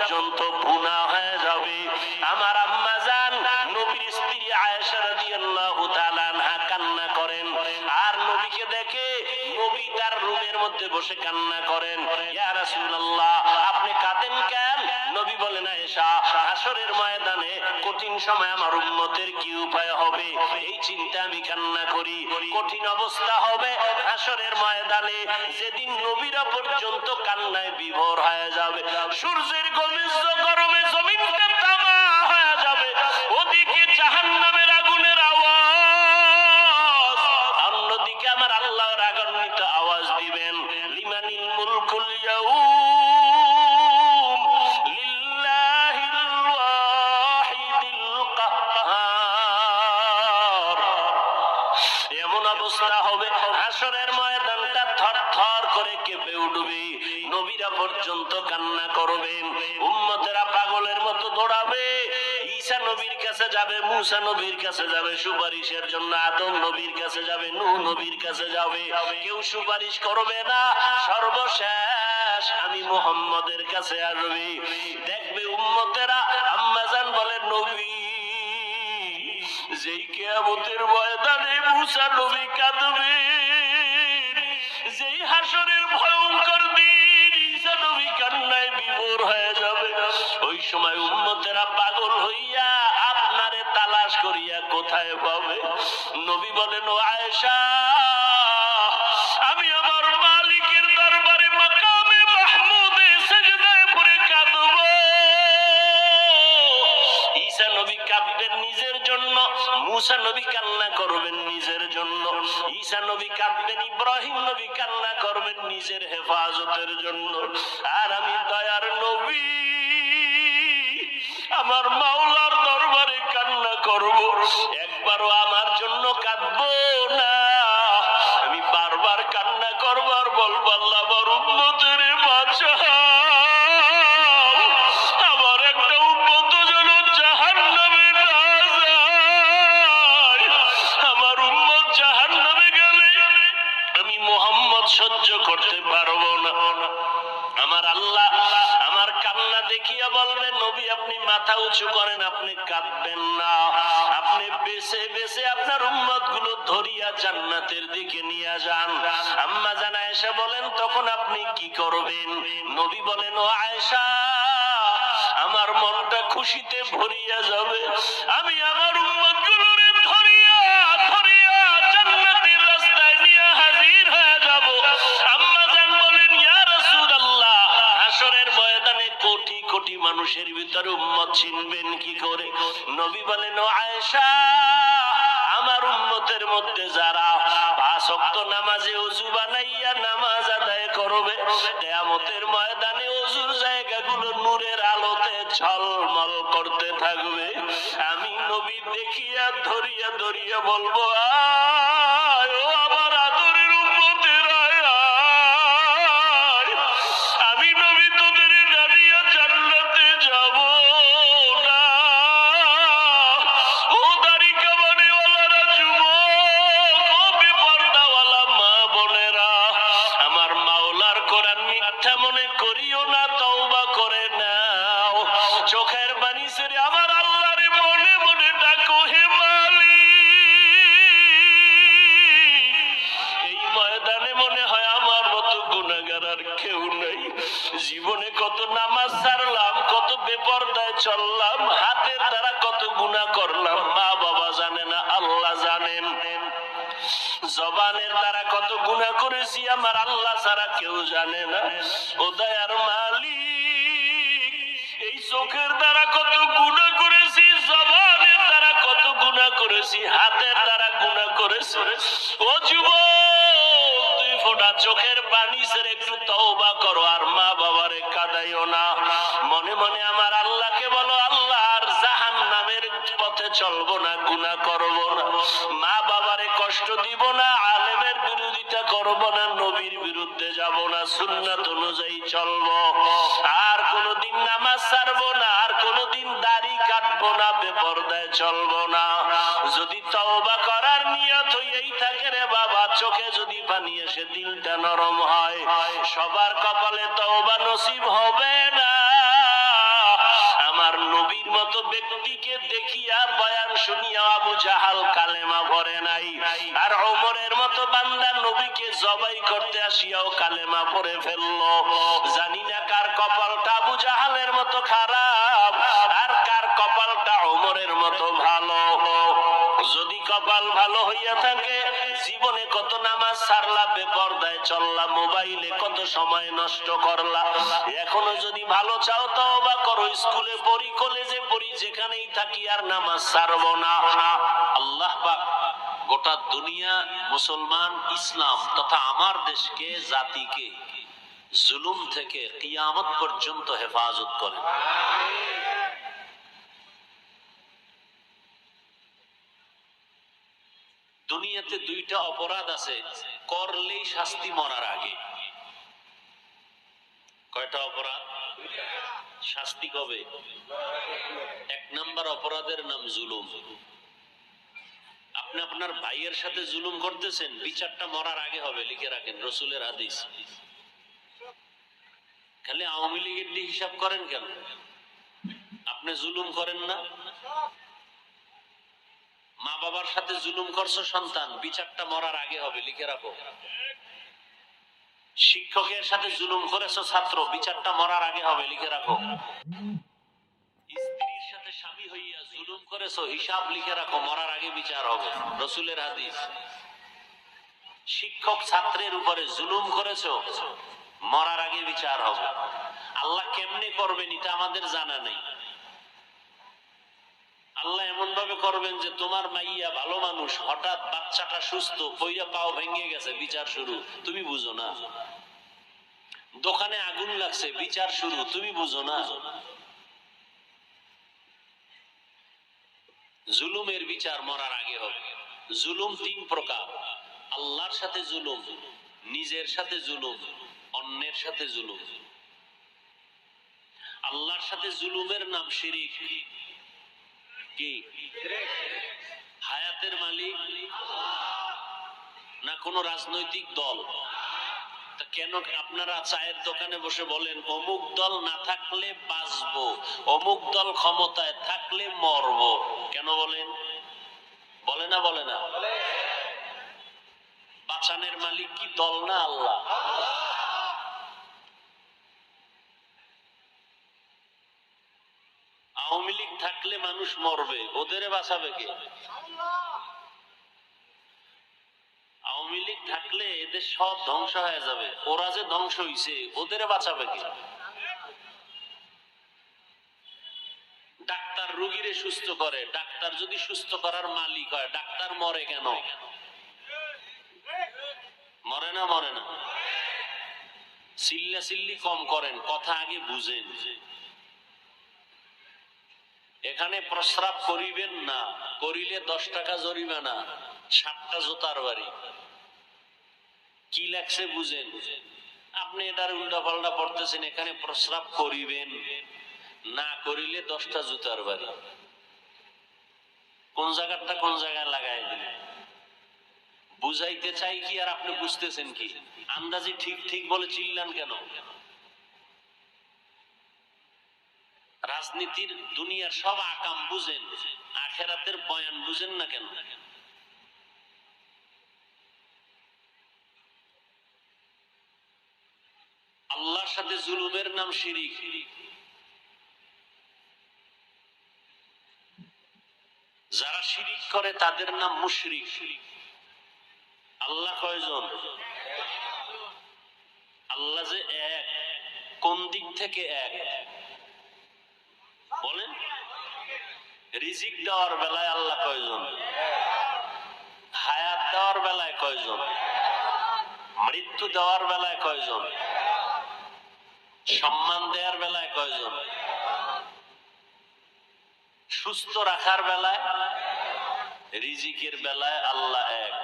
পর্যন্ত পুনা হয়ে যাবে। আমার আম্মা যান নবীর স্ত্রী আয়েশা রাদিয়াল্লাহু তাআলা আনহা কান্না করেন। আর নবীকে দেখে নবী তার রুমের মধ্যে বসে কান্না করেন। ইয়া রাসূলুল্লাহ, আপনি কাঁদেন কেন? নবী বলেন, আয়েশা সময় আমার উন্মতের কি উপায় হবে? এই চিন্তা আমি কান্না করি। কঠিন অবস্থা হবে। আসরের ময়দানে যেদিন নবীরা পর্যন্ত কান্নায় বিভোর হয়ে যাবে। সূর্যের গভীর গরমে জমিনটা কাছে যাবে, সুপারিশের জন্য আদম নবীর কাছে যাবে নু নবীর কাছে যাবে। কেউ সুপারিশ করবে না, সর্বশেষ আমি মোহাম্মদের কাছে আসবে। দেখবে উম্মতেরা আম্মাজান বলে, নবী, যেই কেয়ামতের ময়দানে মুসা নবী কাঁদবে। উঁচু করেন, আপনি কাঁদবেন না। আপনি বেছে বেছে আপনার উম্মতগুলো ধরিয়া জান্নাতের দিকে নিয়ে যান। আম্মা জান আয়েশা বলেন, তখন আপনি কি করবেন? নবী বলেন, ও আয়েশা, আমার মনটা খুশিতে ভরিয়া যাবে। আমি আমার উম্মত মানুষের ভিতরে উম্মত চিনবেন কি করে? নবী বলেন আয়েশা, আমার উম্মতের মধ্যে যারা ওয়াক্ত নামাজে ওযু বানাইয়া নামাজ আদায় করবে, কিয়ামতের ময়দানে ওযুর জায়গাগুলো নূরের আলোতে ঝলমল করতে থাকবে। আমি নবী দেখিয়া ধরিয়া ধরিয়া বলব আয় করেছি আমার আল্লাহ ছাড়া কেউ জানে না ও দয়ার মালিক। এই চোখের দ্বারা কত গুণা করেছি, জবানের দ্বারা কত গুণা করেছি, হাতের দ্বারা গুণা করেছি। ও যুবক তুই ফোটা চোখের পানি ছেড়ে একটু তওবা করো, আর মা বাবারে কাদাইও না। মনে মনে আমার আল্লাহকে বলো, আল্লাহ, আর জাহান নামের পথে চলবো যাব না, সুন্নাত অনুযায়ী চলবো। আর কোনোদিন নামাজ ছাড়বো না, আর কোনোদিন দাড়ি কাটবো না, বেপরদায় চলবো না। যদি তওবা করার নিয়ত হইয়াই থাকে রে বাবা, চোখে যদি পানি এসে দিলটা নরম হয়। সবার কপালে তওবা নসিব হবে না। আমার নবীর মতো ব্যক্তিকে দেখিয়া বয়ান শুনিয়া আবু জাহাল কালেমা ভরে নাই। আর ওমরের মতো বান্দা নবীকে জবাই করতে আসিয়াও কালেমা ভরে ফেলল। জানি না কার কপালটা আবু জাহালের মতো খারাপ, আর কার কপালটা ওমরের মতো ভালো। যদি কপাল ভালো হইয়া থাকে, জীবনে কত নামাজ সারলা বেপরদায় চললা মোবাইলে কত সময় নষ্ট করলা এখনও যদি ভালো চাও তাও বা করো, স্কুলে পড়ি, কলেজে পড়ি, যেখানেই থাকি আর নামাজ সারবো না। আল্লাহ পাক গোটা দুনিয়া, মুসলমান, ইসলাম তথা আমার দেশকে, জাতিকে জুলুম থেকে কিয়ামত পর্যন্ত হেফাজত করেন। দুনিয়াতে দুইটা অপরাধ আছে, করলেই শাস্তি মরার আগে। কয়টা অপরাধ? শাস্তি কবে? এক নাম্বার অপরাধের নাম জুলুম। আপনি আপনার ভাইয়ের সাথে জুলুম করতেছেন, বিচারটা মরার আগে হবে, লিখে রাখেন, রসুলের হাদিস। খালি আওয়ামী লীগের হিসাব করেন কেন? আপনি জুলুম করেন না? মা বাবার সাথে জুলুম করছ সন্তান, বিচারটা মরার আগে হবে, লিখে রাখো। শিক্ষকের সাথে জুলুম করেছ ছাত্র, বিচারটা মরার আগে হবে, লিখে রাখো। স্ত্রীর সাথে স্বামী হইয়া জুলুম করেছ, হিসাব লিখে রাখো, মরার আগে বিচার হবে, রসুলের হাদিস। শিক্ষক ছাত্রের উপরে জুলুম করেছ, মরার আগে বিচার হবে। আল্লাহ কেমনে করবেন, এটা আমাদের জানা নেই। আল্লাহ এমন ভাবে করবেন যে তোমার মাইয়া ভালো মানুষ, হঠাৎ বাচ্চাটা সুস্থ কইরা পাও ভেঙে গেছে, বিচার শুরু। তুমি বুঝো না। দোকানে আগুন লাগছে, বিচার শুরু। তুমি বুঝো না। জুলুমের বিচার মরার আগে হবে জুলুম তিন প্রকার। আল্লাহর সাথে জুলুম, নিজের সাথে জুলুম, অন্যের সাথে জুলুম। আল্লাহর সাথে জুলুমের নাম শিরিক। কি? হায়াতের মালিক? না কোন রাজনৈতিক দল? কেন আপনারা চায়ের দোকানে বসে বলেন, অমুক দল না থাকলে বাঁচবো, অমুক দল ক্ষমতায় থাকলে মরবো কেন বলেন? বলে না বলে না। বাঁচানের মালিক কি দল না আল্লাহ? আওয়ামী লীগ থাকলে মানুষ মরবে, ওদের বাঁচাবে কে? আওয়ামী লীগ থাকলে এদের সব ধ্বংস হয়ে যাবে, ওরা যে ধ্বংস হইছে, ওদের বাঁচাবে কে? ডাক্তার রোগীরে সুস্থ করে, ডাক্তার যদি সুস্থ করার মালিক হয়, ডাক্তার মরে কেন? মরে না মরে না? চিল্লা চিল্লি কম করেন, কথা আগে বুঝেন। এখানে প্রস্রাব করিবেন না, করিলে দশ টাকা জরিমানা, সাতটা জোতার বাড়ি। কি লাগছে বুঝেন? আপনি এটার উল্টা পাল্টা পড়তেছেন, এখানে প্রস্রাব করিবেন, না করিলে দশটা জুতার বাড়ি। কোন জায়গাটা কোন জায়গায় লাগাই দিলেন? বুঝাইতে চাই কি আর আপনি বুঝতেছেন কি? আন্দাজি ঠিক ঠিক বলে চিল্লান কেন? রাজনীতির দুনিয়ার সব আকাম বুঝেন, আখেরাতের বয়ান বুঝেন না কেন? আল্লাহর সাথে জুলুমের নাম শিরিক। যারা শিরিক করে, তাদের নাম মুশরিক। আল্লাহ কয়জন? আল্লাহ যে এক, কোন দিক থেকে এক? বলেন, রিজিক দেওয়ার বেলায় আল্লাহ কয়জন? হায়াত দেওয়ার বেলায় কয়জন? মৃত্যু দেওয়ার বেলায় কয়জন? সম্মান দেওয়ার বেলায় কয়জন? সুস্থ রাখার বেলায়, রিজিকের বেলায় আল্লাহ এক।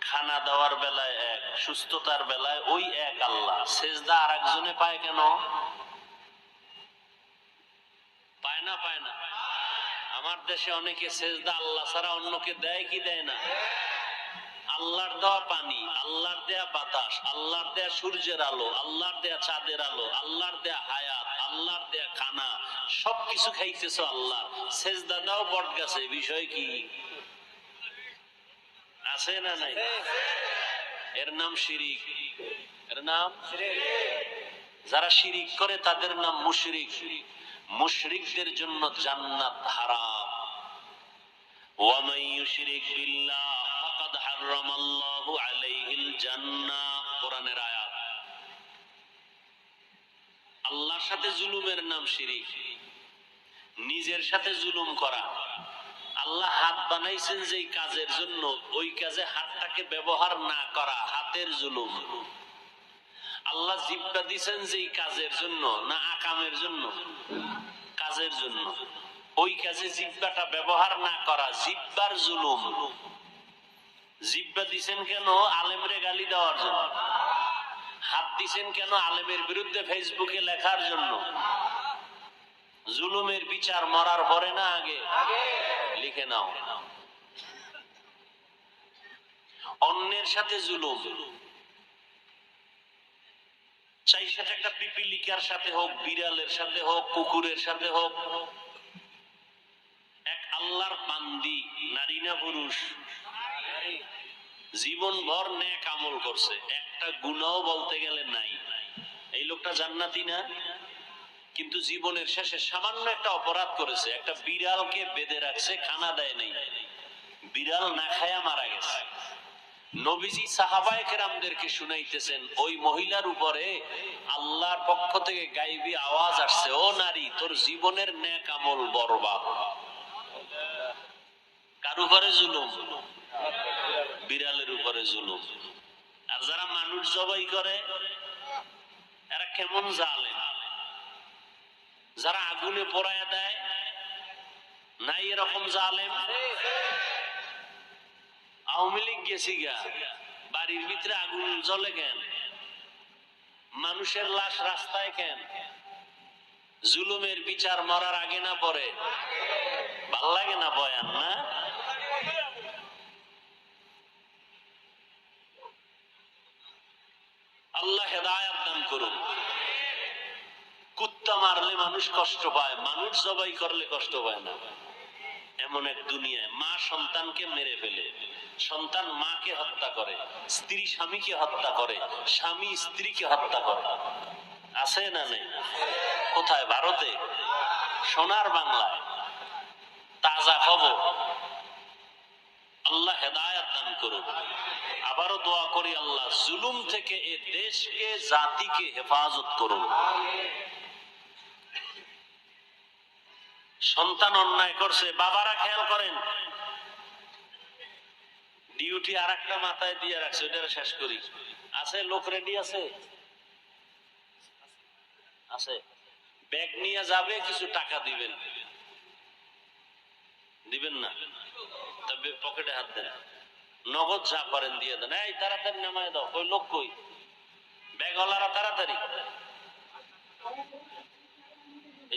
খানা দেওয়ার বেলায় এক, সুস্থতার বেলায় ওই এক আল্লাহ। সেজদা আর একজনে পায় কেন? না পায় না। আমার দেশে অনেকে সেজদা আল্লাহ ছাড়া অন্যকে দেয় কি দেয় না? আল্লাহর দেওয়া পানি, আল্লাহর দেয়া বাতাস, আল্লাহর দেয়া সূর্যের আলো, আল্লাহর দেয়া চাঁদের আলো, আল্লাহর দেয়া হায়াত, আল্লাহর দেয়া খানা, সবকিছু খাইতেছ আল্লাহ। সেজদা দাও বট গাছে বিষয় কি? আছে না নাই? এর নাম শিরিক। এর নাম? যারা শিরিক করে তাদের নাম মুশরিক। মুশরিকদের জন্য জান্নাত হারাম ومن يشرك بالله فقد حرم الله عليه الجنة কোরআনের আয়াত আল্লাহর সাথে জুলুমের নাম শিরিক নিজের সাথে জুলুম করা আল্লাহ হাত বানাইছেন যেই কাজের জন্য ওই কাজে হাতটাকে ব্যবহার না করা হাতের জুলুম আল্লাহ জিব্বা দিছেন যেই কাজের জন্য, না আকামের জন্য? কাজের জন্য। ওই কাজে জিব্বাটা ব্যবহার না করা জিব্বার জুলুম। জিব্বা দিছেন কেন? আলেমরে গালি দেওয়ার জন্য। হাত দিছেন কেন? আলেমের বিরুদ্ধে ফেসবুকে লেখার জন্য। জুলুমের বিচার মরার পরে না আগে? লিখে নাও। অন্যের সাথে জুলুম। চাই সেটা একটা পিপিলিকার সাথে হোক, বিড়ালের সাথে হোক, কুকুরের সাথে হোক, এক আল্লাহর বান্দি, নারী না পুরুষ জীবন ভর নেক আমল করছে। একটা গুণাও বলতে গেলে নাই। এই লোকটা জান্নাতি না? কিন্তু জীবনের শেষে সামান্য একটা অপরাধ করেছে। একটা বিড়ালকে বেঁধে রাখছে, খানা দেয় নাই। বিড়াল না খায়া মারা গেছে। নবীজি সাহাবায়ে কেরামদেরকে শুনাইতেছেন, ওই মহিলার উপরে আল্লাহর পক্ষ থেকে গাইবি আওয়াজ আসছে, ও নারী, তোর জীবনের নেক আমল বরবাদ। কার উপরে জুলুম? বিড়ালের উপরে জুলুম। আর যারা মানুষ জবাই করে, এরা কেমন জালেম? যারা আগুনে পড়ায় দেয়, নাই এরকম জালেম? আওয়ামী লীগ গেছি গা, বাড়ির ভিতরে আগুন জ্বলে কেন? মানুষের লাশ রাস্তায় কেন? জুলুমের বিচার মরার আগে না পরে? ভালো লাগে না বয়ান, না? আল্লাহ হেদায়াত দান করুন। কুত্তা মারলে মানুষ কষ্ট পায়, মানুষ জবাই করলে কষ্ট পায় না। এমন এক দুনিয়ায়। মা সন্তানকে মেরে ফেলে। সন্তান মাকে হত্যা করে, স্ত্রী স্বামীকে হত্যা করে, স্বামী স্ত্রীকে হত্যা করে। আছে না নেই? কোথায়? ভারতে? সোনার বাংলায়। তাজা খবর। আল্লাহ হেদায়াত দান করুন আবারও দোয়া করি আল্লাহ, জুলুম থেকে এ দেশকে, জাতিকে হেফাজত করুন সন্তান অন্যায় করছে, বাবারা খেয়াল করেন। ডিউটি আর একটা মাথায় দিয়ে রাখছে ওইটা শেষ করি। আছে, লোক রেডি আছে? আছে। ব্যাগ নিয়ে যাবে, কিছু টাকা দিবেন। দিবেন না? তবে পকেটে হাত দেন। নগদ যা পারেন দিয়ে দেন। এই, তাড়াতাড়ি নামায় দাও। ওই লোক কই? ব্যাগ ব্যাগওয়ালারা তাড়াতাড়ি।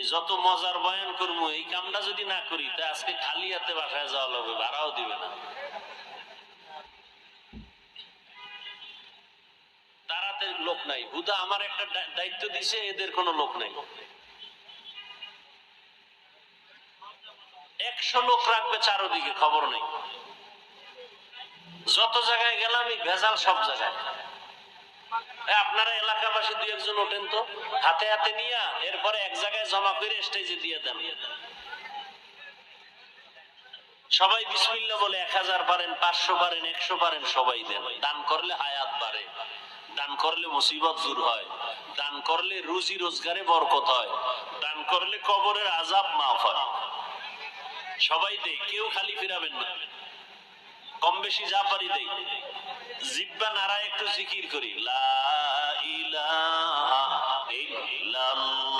যত মজার বয়ান করব, এই কামটা যদি না করি, তা আজকে খালি হাতে বাসায় যাওয়া লাগবে, ভাড়াও দিবে না। তাড়াতাড়ি লোক নাই। হুদা আমার একটা দায়িত্ব দিছে, এদের কোনো লোক নাই। একশো লোক রাখবে চারোদিকে, খবর নেই। যত জায়গায় গেলাম, এই ভেজাল সব জায়গায়। আপনারা এলাকাবাসী দুই একজন ওঠেন তো? হাতে হাতে নিয়ে এরপরে এক জায়গায় জমা করে স্টেজে দিয়ে দেন। সবাই বিসমিল্লা বলে, এক হাজার পারেন, পাঁচশো পারেন, একশো পারেন, সবাই দেন। দান করলে হায়াত বাড়ে। দান করলে মুসিবত দূর হয়। দান করলে রুজি রোজগারে বরকত হয়। দান করলে কবরের আজাব মাফ হয়। সবাই দেই কেউ খালি ফিরাবেন না। কম বেশি যা পারি দেই। জিব্বা নাড়ায় একটু জিকির করি। লা ইলাহা ইল্লাল্লাহ।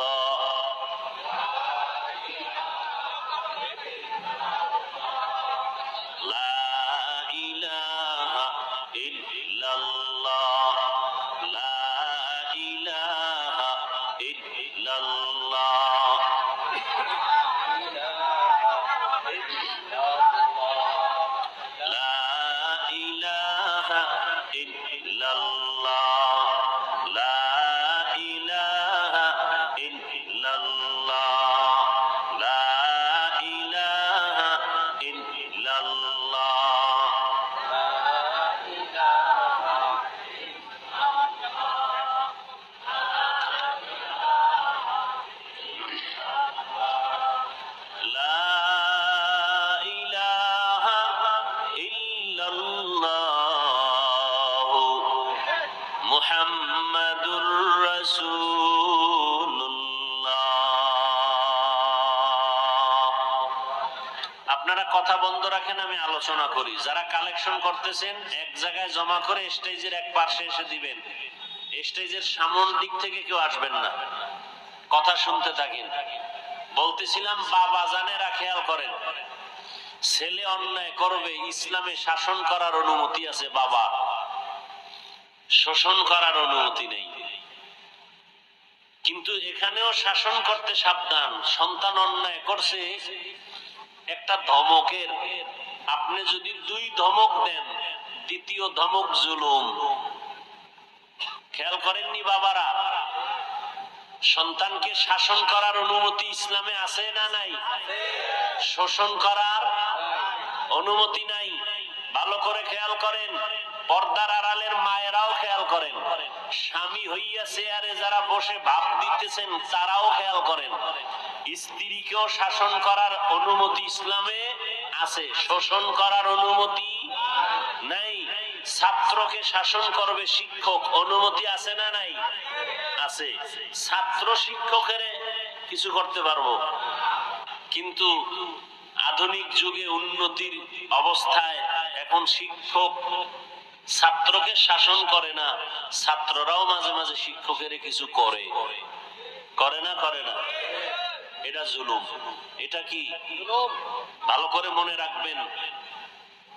করি। যারা কালেকশন করতেছেন, এক জায়গায় জমা করে স্টেজের এক পাশে এসে দিবেন। স্টেজের সামন দিক থেকে কেউ আসবেন না। কথা শুনতে থাকেন। বলতেছিলাম, বাবা জানেরা খেয়াল করেন। ছেলে অন্যায় করবে, ইসলামে শাসন করার অনুমতি আছে বাবা। শোষণ করার অনুমতি নেই। কিন্তু এখানেও শাসন করতে সাবধান। সন্তান অন্যায় করছে, একটা ধমকের আপনি যদি দুই ধমক দেন, দ্বিতীয় ধমক জুলুম। খেয়াল করেননি বাবারা? সন্তানকে শাসন করার অনুমতি ইসলামে আছে না নাই? শোষণ করার অনুমতি নাই। ভালো করে খেয়াল করেন। পর্দার আড়ালের মায়েরাও খেয়াল করেন। স্বামী হইয়া চেয়ারে যারা বসে ভাব দিতেছেন, তারাও খেয়াল করেন। স্ত্রীকেও শাসন করার অনুমতি ইসলামে আছে। শোষণ করার অনুমতি নাই। ছাত্রকে শাসন করবে শিক্ষক। অনুমতি আছে না নাই? আছে। ছাত্র শিক্ষকের কিছু করতে পারব। কিন্তু আধুনিক যুগে উন্নতির অবস্থায় এখন শিক্ষক ছাত্রকে শাসন করে না, ছাত্ররাও মাঝে মাঝে শিক্ষকের কিছু করে। করে না করে না। এটা জুলুম। এটা কি? ভালো করে মনে রাখবেন,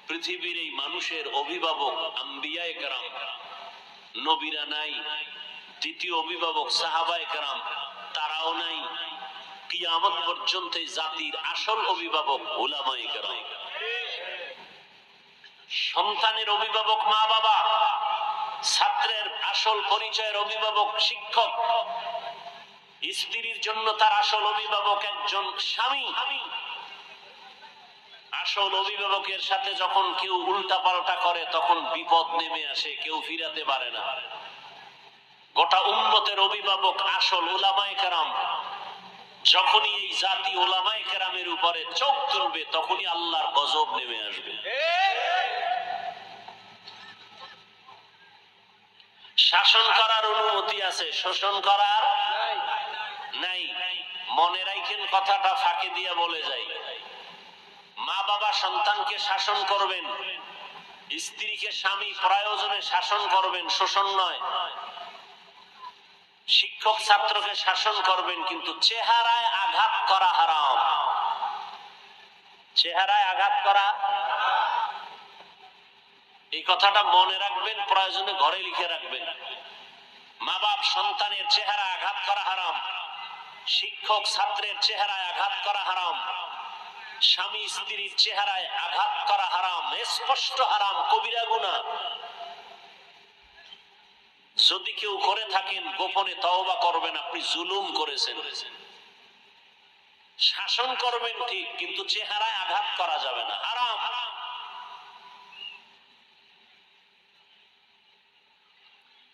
পৃথিবীর এই মানুষের অভিভাবক আম্বিয়ায় কারাম, নবীরা নাই, দ্বিতীয় অভিভাবক সাহাবায় কারাম, তারাও নাই, কিয়ামত পর্যন্ত জাতির আসল অভিভাবক ওলামাই কারাম। সন্তানের অভিভাবক মা বাবা ছাত্রের আসল পরিচয়ের অভিভাবক শিক্ষক স্ত্রীর জন্য তার আসল অভিভাবক একজন স্বামী। আসল অভিভাবকের সাথে যখন কেউ উল্টা পাল্টা করে, তখন বিপদ নেমে আসে, কেউ ফিরাতে পারে না। গোটা উন্নতের অভিভাবক আসল ওলামায় কেরাম। যখনই এই জাতি ওলামায় কেরামের উপরে চোখ তুলবে, তখনই আল্লাহর গজব নেমে আসবে। শাসন করার অনুমতি আছে, শোষণ করার নাই, মনে রাখেন কথাটা ফাঁকে দিয়ে বলে যাই। মা বাবা সন্তানকে শাসন করবেন, স্ত্রীকে স্বামী প্রয়োজনে শাসন করবেন, শোষণ নয়। শিক্ষক ছাত্রকে শাসন করবেন, কিন্তু চেহারায় আঘাত করা হারাম। চেহারায় আঘাত করা? এই কথাটা মনে রাখবেন, প্রয়োজনে ঘরে লিখে রাখবেন। মা বাপ সন্তানের চেহারা আঘাত করা হারাম। শিক্ষক ছাত্রের চেহারায় আঘাত করা হারাম। স্বামী স্ত্রীর চেহারায় আঘাত করা হারাম। স্পষ্ট হারাম, কবিরা গুণা যদি কেউ করে থাকেন, গোপনে তওবা করবেন, আপনি জুলুম করেছেন। শাসন করবেন ঠিক, কিন্তু চেহারায় আঘাত করা যাবে না। হারাম।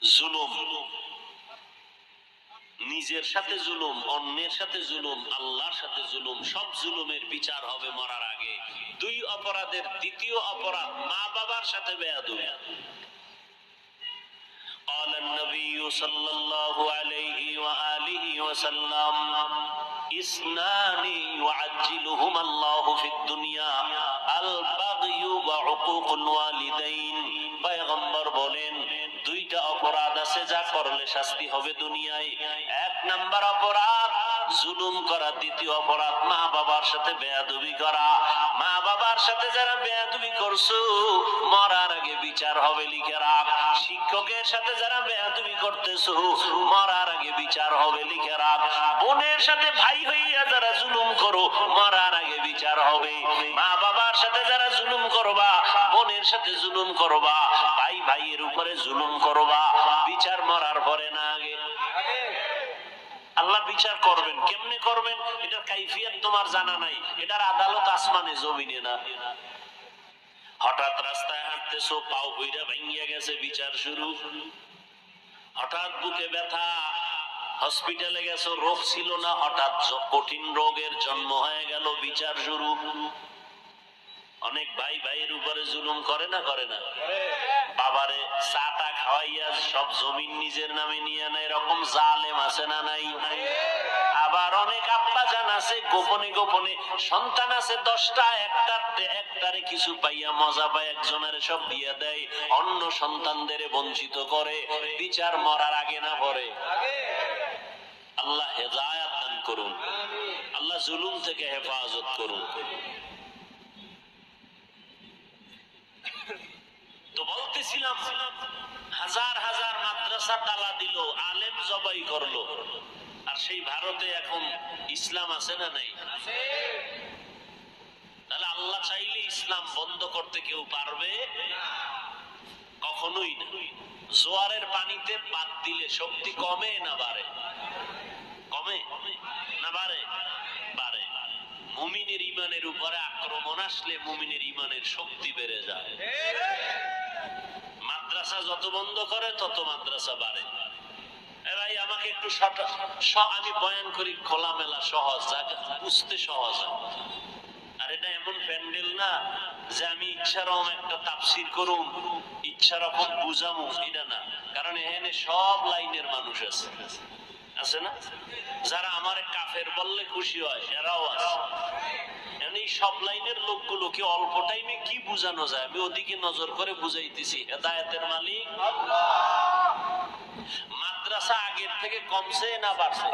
জুলুম। নিজের সাথে জুলুম অন্যের সাথে জুলুম আল্লাহর সাথে জুলুম সব জুলুমের বিচার হবে মরার আগে দুই অপরাধের দ্বিতীয় অপরাধ মা বাবার সাথে বেয়াদুই قال النبي صلى الله عليه وآله وسلم اثنان يعجلهما الله في الدنيا البغي وعقوق الوالدين পয়গম্বর বলেন দুইটা অপরাধ আছে যা করলে শাস্তি হবে দুনিয়ায়। এক নাম্বার অপরাধ জুলুম করা, দ্বিতীয় অপরাধ, মা বাবার সাথে বেয়াদবি করা। মা বাবার সাথে যারা বেয়াদবি করছ, মরার আগে বিচার হবে, লিখে রাখ। শিক্ষকের সাথে যারা বেয়াদবি করতেছো, মরার আগে বিচার হবে, লিখে রাখ। বোনের সাথে ভাই হইয়া যারা জুলুম করো, মরার আগে বিচার হবে। মা বাবার সাথে যারা জুলুম করবা, বোনের সাথে জুলুম করবা, ভাই ভাইয়ের উপরে জুলুম করবা। বিচার মরার পরে না আগে। আল্লাহ বিচার করবেন, কেমনে করবেন? এটার কাইফিয়াত তোমার জানা নাই। এটার আদালত আসমানে, জমিনে না। হঠাৎ রাস্তায় হাঁটতেছো, পাও বইরা ভাঙ্গিয়া গেছে, বিচার শুরু। হঠাৎ বুকে ব্যথা, হসপিটালে গেছো, রোগ ছিল না, হঠাৎ কঠিন রোগের জন্ম হয়ে গেল, বিচার শুরু। অনেক ভাই ভাইয়ের উপরে জুলুম করে না করে না? বাবারে চাটা খাওয়াইয়া সব জমিন নিজের নামে নিয়ে নেয়, এরকম জালেম আছে না নাই? আবার অনেক আব্বা জান আছে, গোপনে গোপনে। সন্তান আছে দশটা, একটা একটারে কিছু পাইয়া মজা পায়, একজনের সব বিয়ে দেয়। অন্য সন্তানদের বঞ্চিত করে, বিচার মরার আগে না পরে। আল্লাহ হেদায়াত দান করুন। আল্লাহ জুলুম থেকে হেফাজত করুন তো বলতেছিলাম হাজার হাজার মাদ্রাসা তালা দিল, আলেম জবাই করল। আর সেই ভারতে এখন ইসলাম আছে না নাই? তাহলে আল্লাহ চাইলে ইসলাম বন্ধ করতে কেউ পারবে? কখনোই না। জোয়ারের পানিতে পাত দিলে শক্তি কমে না বাড়ে? কমে না বাড়ে? বাড়ে। মুমিনের ইমানের উপরে আক্রমণ আসলে মুমিনের ইমানের শক্তি বেড়ে যায়। মাদ্রাসা যত বন্ধ করে, তত মাদ্রাসা বাড়ে। ভাই, আমাকে একটু আমি বয়ান করি, খোলামেলা, সহজ বুঝতে সহজ। আর এটা এমন প্যান্ডেল না যে আমি একটা করুম, ইচ্ছা রকম বুঝামু, এটা না। কারণ এখানে সব লাইনের মানুষ আছে। আছে না? যারা আমার কাফের বললে খুশি হয়, এরাও আছে। এখন এই সব লাইনের লোকগুলোকে অল্প টাইমে কি বুঝানো যায়? আমি ওদিকে নজর করে বুঝাইতেছি। হেদায়েতের মালিক? মাদ্রাসা আগের থেকে কমছে না বাড়ছে?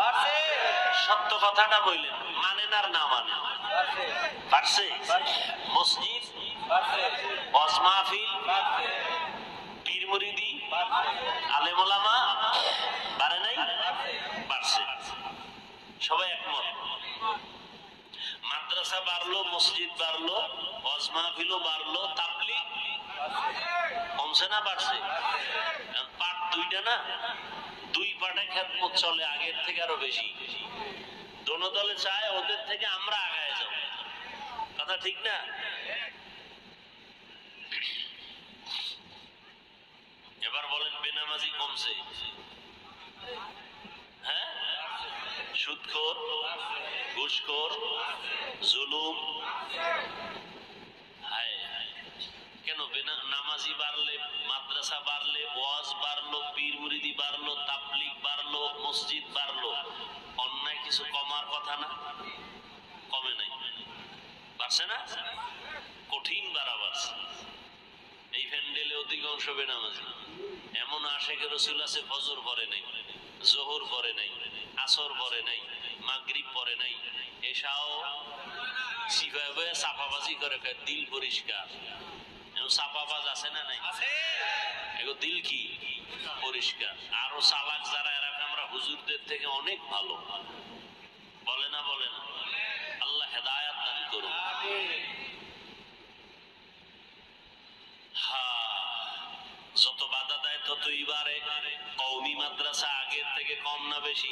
সত্য কথাটা বললেন। মানেন আর না মানে? বাড়ছে। মসজিদ? ওয়াজ মাহফিল? পীর মুরিদি? বাড়ে নাই? বাড়ছে। সবাই মাদ্রাসা বাড়লো, মসজিদ বাড়লো, ওয়াজ মাহফিলও বাড়লো, তাবলিগ। কমছে না বাড়ছে? পাট দুইটা না? দুই পাটে খেদমত চলে, আগের থেকে আরও বেশি। দোনো দলে চায়, ওদের থেকে আমরা আগায় যাব। কথা ঠিক না? এবার বলেন, বেনামাজি কমছে। সুদখোর ঘুষখোর, জুলুম। কেন নামাজি বাড়লে, মাদ্রাসা বাড়লে, ওয়াজ বাড়লো, পীর মুরিদি বাড়লো, তাবলিগ বাড়লো, মসজিদ বাড়লো, অন্যায় কিছু কমার কথা না? কমে নাই। বাড়ছে না? কঠিন বাড়া বাড়ছে। এই প্যান্ডেলে অধিকাংশ বেনামাজি। এমন আশেখ রসুল আছে, ফজর পরে নাই, জোহর পরে নাই। আসর পরে নাই মাগরিব পরে নাই। এসাও বয়ে চাপাবাজি করে দিল পরিষ্কার। চাপাবাজ আছে না নাই? এগো দিল কি? পরিষ্কার। আরও চালাক যারা এরা আমরা হুজুরদের থেকে অনেক ভালো। বলে না বলে না? আল্লাহ হেদায়াত দান করুন হ্যাঁ, যত বাধা দেয় ততই বাড়ে কৌমি মাদ্রাসা আগের থেকে কম না বেশি?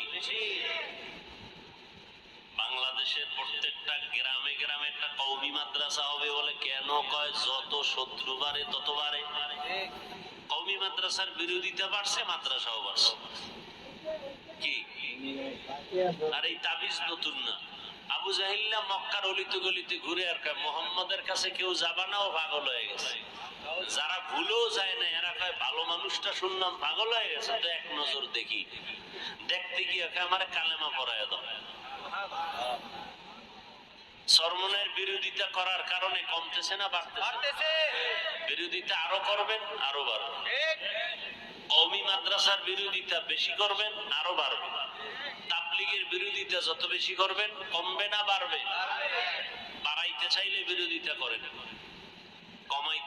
বাংলাদেশের প্রত্যেকটা গ্রামে গ্রামে একটা কৌমি মাদ্রাসা হবে বলে কেন কয় যত শত্রু বাড়ে তত বাড়ে। কৌমি মাদ্রাসার বিরোধিতা বাড়ছে, মাদ্রাসাও বাড়ছে। কি? আর এই তাবিজ নতুন না। আবু জাহিল্লা মক্কার অলিতে গলিতে ঘুরে আর মোহাম্মদের কাছে কেউ যাবা পাগল হয়ে গেছে। যারা ভুলেও যায় না এরা কয় ভালো মানুষটা শুনলাম পাগল হয়ে গেছে তো এক নজর দেখি। দেখতে গিয়ে আমার কালেমা পড়ায় দাও। সরমনের বিরোধিতা করার কারণে কমতেছে না বাড়তেছে? বিরোধিতা আরও করবেন আরও বাড়বে। কৌমি মাদ্রাসার বিরোধিতা বেশি করবেন আরও বাড়বে। তাবলিগের বিরোধিতা যত বেশি করবেন কমবে না বাড়বে। বাড়াইতে চাইলে বিরোধিতা করেন।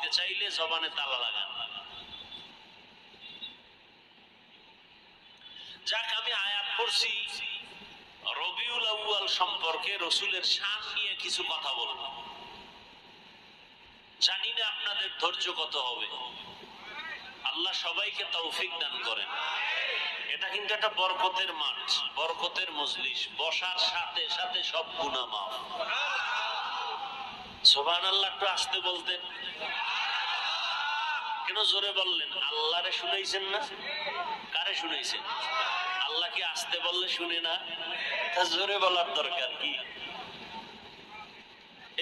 কমাইতে চাইলে জবানে তালা লাগান। যাক, আমি আয়াত পড়ছি। রবিউল আউয়াল সম্পর্কে রসুলের শান নিয়ে কিছু কথা বলব। জানি না আপনাদের ধৈর্য কত হবে। আল্লাহ সবাইকে তৌফিক দান করেন। এটা কিন্তু একটা বরকতের মাঠ, বরকতের মজলিস, বসার সাথে সাথে সব গুণা সোভান আল্লাহ একটু আসতে বলতেন। কেন জোরে বললেন? আল্লাহরে শুনেছেন না? কারে শুনাইছেন? আল্লাহকে আসতে বললে শুনে না? তা জোরে বলার দরকার কি?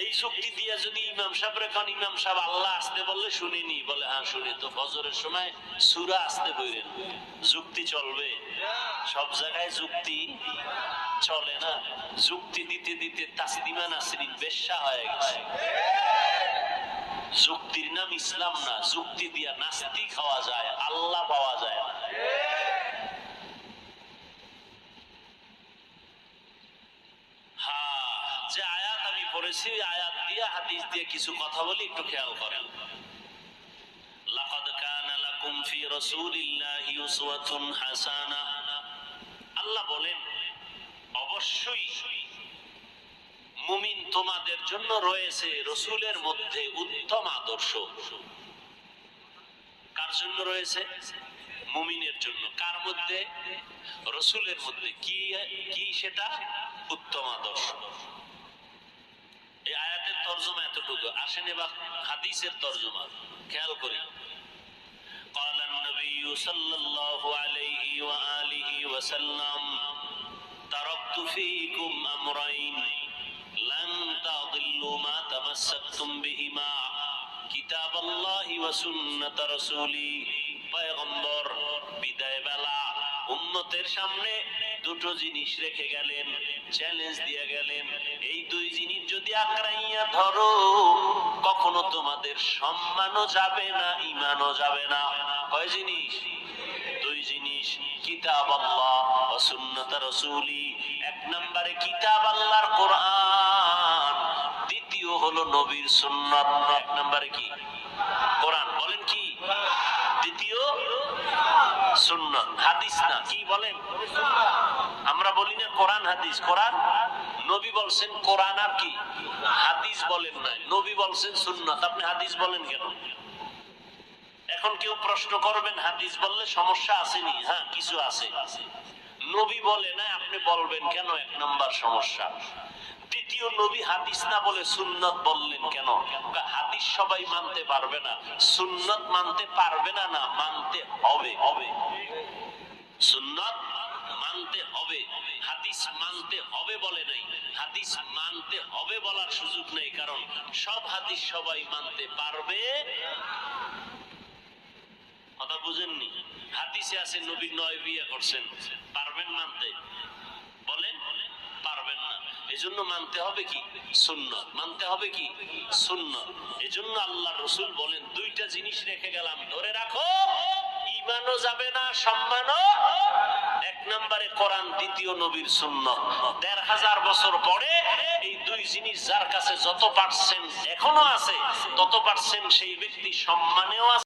এই যুক্তি দিয়া যদি ইমাম সাহেব রেখান ইমাম সাহেব আল্লাহ আসতে বললে শুনিনি, বলে হ্যাঁ শুনি তো। ফজরের সময় সুরা আসতে বইরেন যুক্তি চলবে। সব জায়গায় যুক্তি চলে না। যুক্তি দিতে দিতে তাসলিমা নাসরিন বেশ্যা হয়ে গেছে। যুক্তির নাম ইসলাম না, যুক্তি দিয়া নাস্তি খাওয়া যায়, আল্লাহ পাওয়া যায় না। হ্যাঁ যে আয়াত আমি পড়েছি আয়াত দিয়ে, হাদিস দিয়ে কিছু কথা বলি, একটু খেয়াল করেন। লাকাদ কানা লাকুম ফি রাসূলিল্লাহি উসওয়াতুন আল্লাহ বলেন, অবশ্যই মুমিন তোমাদের জন্য রয়েছে রসুলের মধ্যে উত্তম আদর্শ কার জন্য রয়েছে মুমিনের জন্য কার মধ্যে রসুলের মধ্যে কি কি সেটা উত্তম আদর্শ এই আয়াতের তর্জমা এতটুকু আসেন এবার হাদিসের তর্জমা খেয়াল করি قال النبي صلى الله عليه وآله وسلم تركت فيكم أمرين لن تضلوا ما تمسكتم بهما كتاب الله وسنة رسولي পয়গম্বর বিদায় বেলা উম্মতের সামনে দুটো জিনিস রেখে গেলেন চ্যালেঞ্জ দিয়ে গেলেন এই দুই জিনিস যদি আঁকড়াইয়া ধরো কখনো তোমাদের সম্মানও যাবে না ইমানও যাবে না কয় জিনিস দুই জিনিস কিতাব আল্লাহ ও সুন্নত রসুলি এক নম্বরে কিতাব আল্লাহর কোরআন দ্বিতীয় হলো নবীর সুন্নত। এক নম্বরে কি? কোরআন। বলেন কি? দ্বিতীয় হাদিস আর কি? হাদিস বলেন নবী বলছেন আপনি হাদিস বলেন কেন? এখন কেউ প্রশ্ন করবেন, হাদিস বললে সমস্যা আসেনি? হ্যাঁ কিছু আছে। নবী বলে না আপনি বলবেন কেন? এক নম্বর সমস্যা। দ্বিতীয় নবী হাদিস না বলে সুন্নত বললেন কেন? হাদিস সবাই মানতে পারবে না। সুন্নত মানতে পারবে না না, মানতে হবে হবে। সুন্নত মানতে হবে। হাদিস মানতে হবে বলে নাই। হাদিস মানতে হবে বলার সুযোগ নেই, কারণ সব হাদিস সবাই মানতে পারবে। কথা বুঝেননি? হাদিসে আছে, নবী নয় বিয়ে করছেন। পারবেন মানতে? বলেন। পারবেন না। এজন্য মানতে হবে কি? সুন্নত। মানতে হবে কি? সুন্নত। এজন্য আল্লাহ রসুল বলেন, দুইটা জিনিস রেখে গেলাম। ধরে রাখো ইমানও যাবে না, সম্মানও। এক নম্বরে কোরআন, দ্বিতীয় নবীর সুন্নত। দেড় হাজার বছর পরে এই দুই জিনিস যার কাছে যত পার্সেন্ট এখনও আছে, তত পার্সেন্ট সেই ব্যক্তি সম্মানেও আছে।